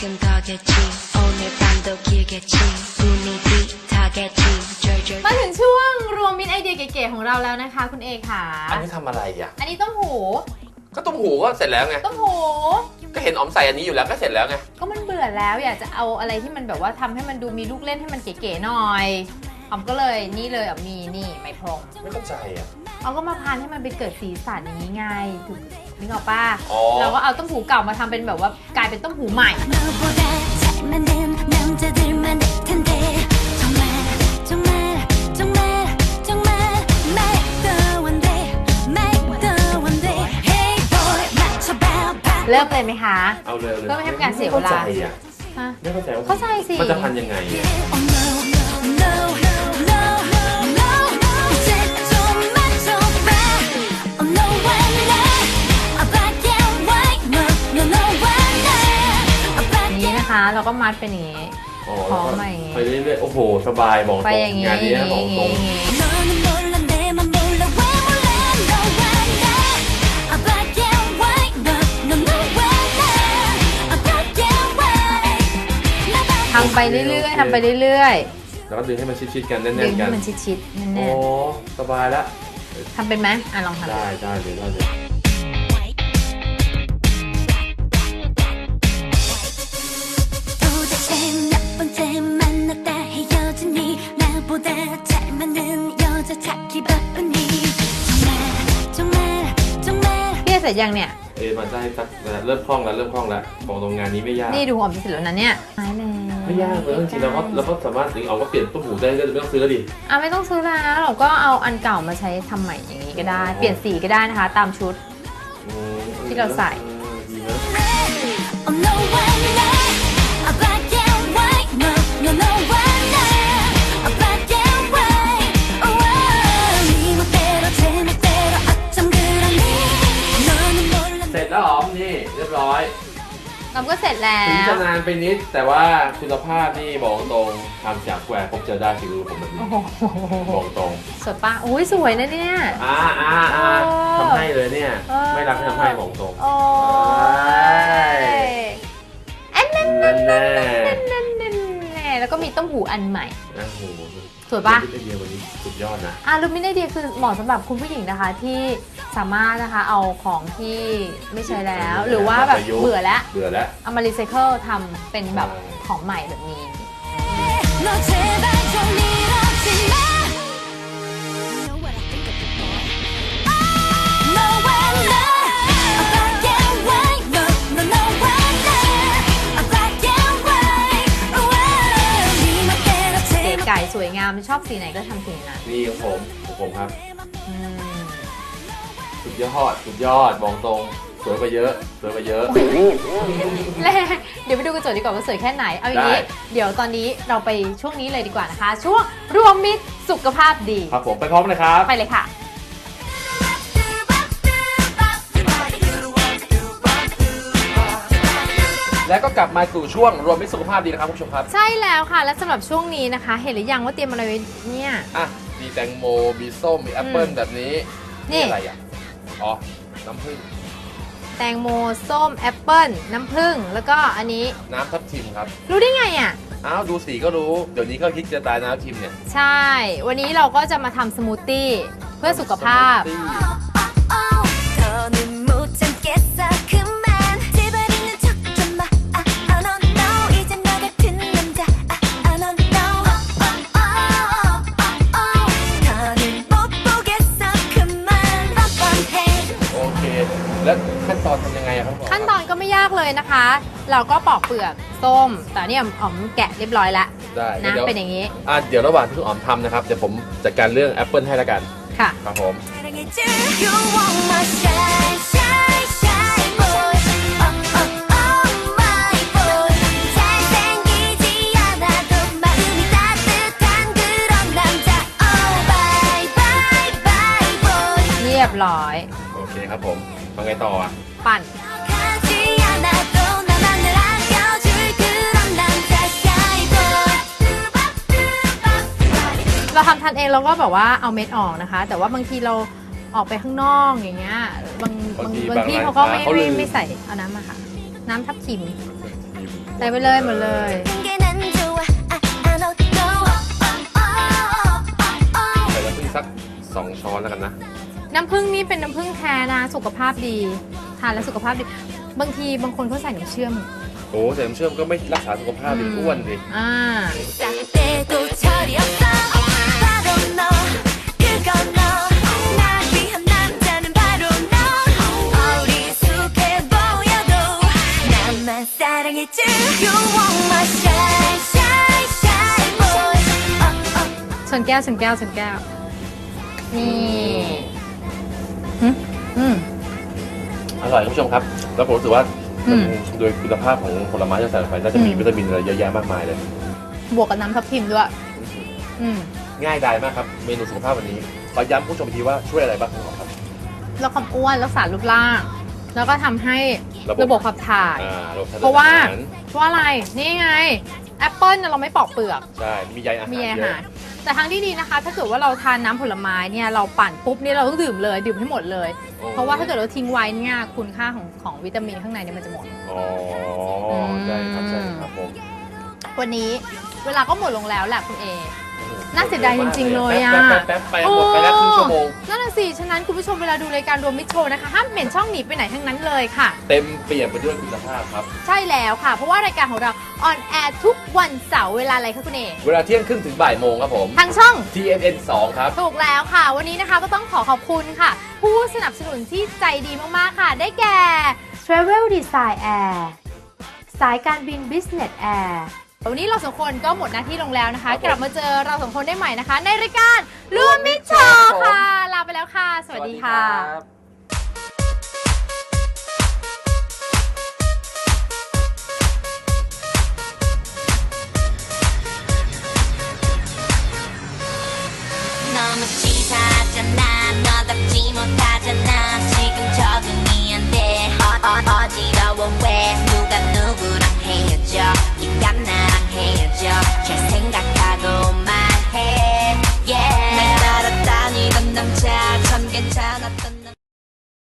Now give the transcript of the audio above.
금가겠지 오늘 밤도 길겠지 분위기 타겠지 절절 มาถึงช่วงรวมมิตรไอเดียเก๋ๆของเราแล้วนะคะ คุณเอค่ะ อันนี้ทำอะไรอ่ะ อันนี้ต้มหู ก็ต้มหูก็เสร็จแล้วไง ต้มหู ก็เห็นอ๋อมใส่อันนี้อยู่แล้วก็เสร็จแล้วไง ก็มันเบื่อแล้วอยากจะเอาอะไรที่มันแบบว่าทำให้มันดูมีลูกเล่นให้มันเก๋ๆหน่อยออมก็เลยนี่เลยออมมีนี่ไมพรม ไม่เข้าใจอ่ะ ออมก็มาพันให้มันเป็นเกิดสีสันอย่างนี้ไงถูก นึกออกป่ะ อ๋อ เราก็เอาต้มหูเก่ามาทำเป็นแบบว่ากลายเป็นต้มหูใหม่ 너보다 잘 맞는 남자들만 일 텐데 정말 정말 정말 정말 말도 안 돼 말도 안 돼 Hey boy 맞춰봐 봐 เริ่มเลยไหมคะ เอาเลยเลย เพื่อไม่ให้เป็นการเสียเวลา ไม่เข้าใจอ่ะ ฮะ ไม่เข้าใจว่า เข้าใจสิ มันจะพันยังไงอ่ะ Oh นี้ and นะคะ เราก็มัดเป็นอย่างนี้ อ๋อ พร้อมมาอย่างงี้ ไปเรื่อยๆโอ้โห สบายบอกต ไป รง อย่างนี้ งาน อ นี้ ย่าง นะ นี้ บ อ อก ย่าง ตร นี้ ง อย่างนี้ 너는 몰라 내만 몰라 왜 몰라 no why not I black and white no no no why not I black and white ทำไปเรื่อยๆทำไปเรื่อย แล้วก็ดึงให้มันชิดๆกันแน่ ๆดึง นๆกั ให้ น มันชิดๆแน่ โอ้ น สบายแล้ว ๆทำเป็นไหมอ่ะลองทำ ได้ได้เลยได้เลย ร็จยังเนี่ย เอมันจะให้สักเริ่มคล่องแล้วเริ่มคล่องแล้วบอกตรงงานนี้ไม่ยาก นี่ดูหอมจะเสร็จแล้วนะเนี่ยหายแล้วไม่ยากเลยจริงๆเราก็เราก็สามารถเอาก็เปลี่ยนต้มหูได้ก็ไม่ต้องซื้อแล้วดิอะไม่ต้องซื้อแล้วเราก็เอาอันเก่ามาใช้ทำใหม่อย่างนี้ก็ได้ เปลี่ยนสีก็ได้นะคะ ตามชุด อืมที่เราใส่ออดีนะ Oh no why not เราก็เสร็จแล้ถึงจะวนานไปนิด แต่ว่าคุณภาพนี่บอกตรงทำจากแควร์พบเจอได้ฝีมือผมแบบนี้โอ้โหบอกตรงสวยปะอุ้ยสวยนะเนี่ย อ่าอ่าอ่าเออทำให้เลยเนี่ย เออ ไม่รักให้ทำให้บอกตรง โอ้ยอันนั้นนั่นแน่ นั่นนั่นแน่แล้ว ก็มีต้มหูอันใหม่ นะโอ้โห สวยปะ ไอเดียวันนี้สุดยอดนะ อาลูมิเนียมดีคือเหมาะสำหรับคุณผู้หญิงนะคะ ที่สามารถนะคะเอาของที่ไม่ใช้แล้ว หรือว่าแบบเบื่อแล้ว เบื่อแล้ว เอามารีไซเคิลทำเป็นแบบของใหม่แบบนี้ 너 제발 좀 이러지 마 สวยงามชอบสีไหนก็ทำสีนั้นนี่ของผมของผมครับ อืมสุดยอด สุดยอดบอกตรง สวยไปเยอะ สวยไปเยอะและเดี๋ยวไปดูกระจกดีกว่าว่าสวยแค่ไหน เอาอย่างนี้ ได้ เดี๋ยวตอนนี้เราไปช่วงนี้เลยดีกว่านะคะ ช่วงรวมมิตรสุขภาพดี ครับผมไปพร้อมเลยครับ ไปเลยค่ะ แล้วก็กลับมาสู่ช่วงรวมมิตรสุขภาพดีนะครับคุณผู้ชมครับ ใช่แล้วค่ะ และสำหรับช่วงนี้นะคะ เห็นหรือยังว่าเตรียมอะไรไว้เนี่ย อะ มีแตงโม มีส้ม มีแอปเปิ้ลอืมแบบนี้นี่อะไรอะ อ๋อ น้ำผึ้ง แตงโมส้มแอปเปิ้ลน้ำผึ้งแล้วก็อันนี้น้ำทับทิมครับ รู้ได้ไงอะ อ้าว ดูสีก็รู้ เดี๋ยวนี้ก็คิดจะตายน้ำทับทิมเนี่ยใช่ วันนี้เราก็จะมาทำสมูทตี้เพื่อสุขภาพ สมูทตี้ แล้วขั้นตอนทำยังไงอะครับขั้นตอนก็ไม่ยากเลยนะคะ เราก็ปอกเปลือกส้ม แต่เนี่ยอ๋อมแกะเรียบร้อยแล้วได้นะเป็นอย่างนี้ อะเดี๋ยวระหว่างที่คุณอ๋อมทำนะครับเดี๋ยวผมจัดการเรื่องแอปเปิลให้ละกัน ค่ะ ครับผม เรียบร้อย โอเคครับผม เอาไงต่ออะปั่น เราทำทันเองเราก็แบบว่าเอาเม็ดออกนะคะ แต่ว่าบางทีเราออกไปข้างนอกอย่างเงี้ยบางบางบางที่เขาก็ไม่ไม่ไม่ใส่เอาน้ำมาค่ะ น้ำทับทิมใส่ไปเลยหมดเลย ใส่น้ำผึ้งสักสองช้อนแล้วกันนะ น้ำผึ้งนี่เป็นน้ำผึ้งแท้นะ สุขภาพดี ทานแล้วสุขภาพดี บางทีบางคนเขาใส่น้ำเชื่อม โอ้แต่น้ำเชื่อมก็ไม่รักษาสุขภาพดิอ้วนดิ อ่า 짝때도 철이 없어 바로 너 그건 너 날 위한 남자는 바로 너 어리숙해 보여도 나만 사랑해줄 You want my shine shine shine boy oh, oh. ชนแก้วชนแก้วชนแก้ว นี่ หึอืม อร่อยคุณผู้ชมครับ แล้วผมรู้สึกว่าอืม โดยคุณภาพของผลไม้ที่ใส่ลงไปน่าจะมีอืมวิตามินอะไรเยอะแยะมากมายเลย บวกกับน้ำทับทิมด้วย อืม ง่ายดายมากครับ เมนูสุขภาพวันนี้ขอย้ำคุณผู้ชมอีกทีว่าช่วยอะไรบ้างครับ ลดความอ้วนรักษารูปร่าง แล้วก็ทำให้ระบบ ระบบขับถ่าย อ่าระบบทงเพราะว่า อหเพราะอะไร นี่ไง แอปเปิลเราไม่ปอกเปลือก ใช่ มีใยอาหารมีอาเยหาอะร แต่ทางที่ดีนะคะ ถ้าเกิดว่าเราทานน้ำผลไม้เนี่ยเราปั่นปุ๊บเนี่ยเราต้องดื่มเลยดื่มให้หมดเลย โอ้ เพราะว่าถ้าเกิดเราทิ้งไว้เนี่ยคุณค่าของของวิตามินข้างในเนี่ยมันจะหมด อ๋อใช่ครับใช่ครับผม วันนี้เวลาก็หมดลงแล้วแหละคุณเอ น่าเสียดายจริงๆเลยอะแป๊บๆแป๊บๆไปหมดไปแล้วครึ่งชั่วโมงนั่นน่ะสิฉะนั้นคุณผู้ชมเวลาดูรายการรวมมิตรโชว์นะคะห้ามเปลี่ยนช่องหนีไปไหนทั้งนั้นเลยค่ะ เต็มเปลี่ยนไปด้วยคุณภาพครับ ใช่แล้วค่ะ เพราะว่ารายการของเราออนแอร์ทุกวันเสาร์เวลาอะไรคะคุณเอเวลาเที่ยงครึ่งถึงบ่ายโมงครับผม ทางช่อง TNN 2 ครับ ถูกแล้วค่ะ วันนี้นะคะก็ต้องขอขอบคุณค่ะ ผู้สนับสนุนที่ใจดีมากๆค่ะ ได้แก่ Travel Design Air สายการบิน Business Air วันนี้เราสองคนก็หมดหน้าที่ลงแล้วนะคะครับผมกลับมาเจอเราสองคนได้ใหม่นะคะ ในรายการรวมมิตรโชว์ค่ะ ลาไปแล้วค่ะ สวัสดีค่ะ